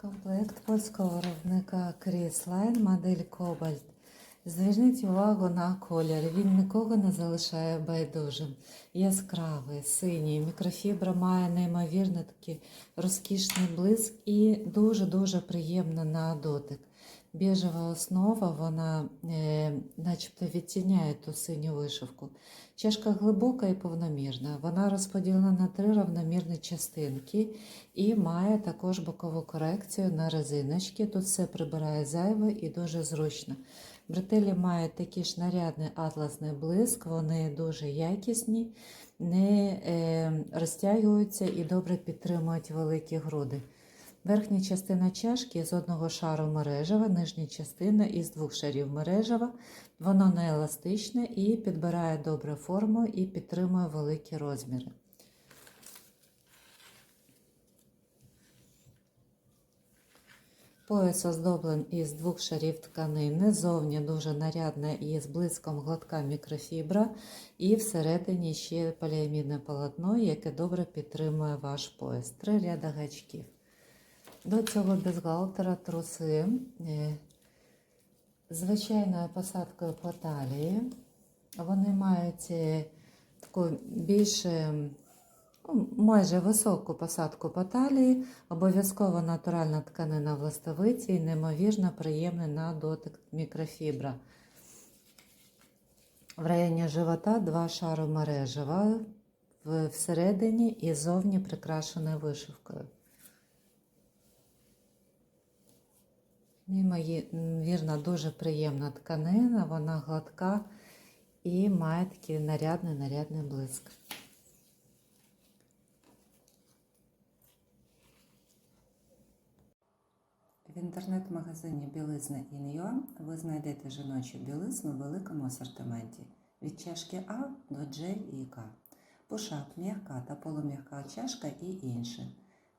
Комплект польського виробника Кріслайн, модель Кобальт. Зверніть увагу на колір. Він нікого не залишає байдужим. Яскравий, синій. Мікрофібра має неймовірно такий розкішний блиск і дуже-дуже приємний на дотик. Біжева основа, вона е, начебто відтіняє ту синю вишивку. Чашка глибока і повномірна. Вона розподілена на три равномірні частинки і має також бокову корекцію на резиночки. Тут все прибирає зайве і дуже зручно. Бретелі мають такий ж нарядний атласний блиск, вони дуже якісні, не е, розтягуються і добре підтримують великі груди. Верхня частина чашки з одного шару мережева, нижня частина із двох шарів мережева. Воно не еластичне і підбирає добре форму і підтримує великі розміри. Пояс оздоблен із двох шарів тканини, зовні дуже нарядна і з блиском гладка мікрофібра, і всередині ще поліамідне полотно, яке добре підтримує ваш пояс. Три ряда гачків. До цього бюстгальтера труси е, звичайною посадкою по талії. Вони мають е, таку більш е, ну, майже високу посадку по талії, обов'язково натуральна тканина в листовиці і неймовірно приємний на дотик мікрофібра. В районі живота два шари мережева всередині і зовні прикрашеною вишивкою. Неймовірно, дуже приємна тканина, вона гладка і має такий нарядний нарядний блиск. В інтернет-магазині Білизна Ін'Юа ви знайдете жіночу білизну в великому асортименті від чашки А до Дж і К, пушак, м'яка та полум'яка чашка і інше.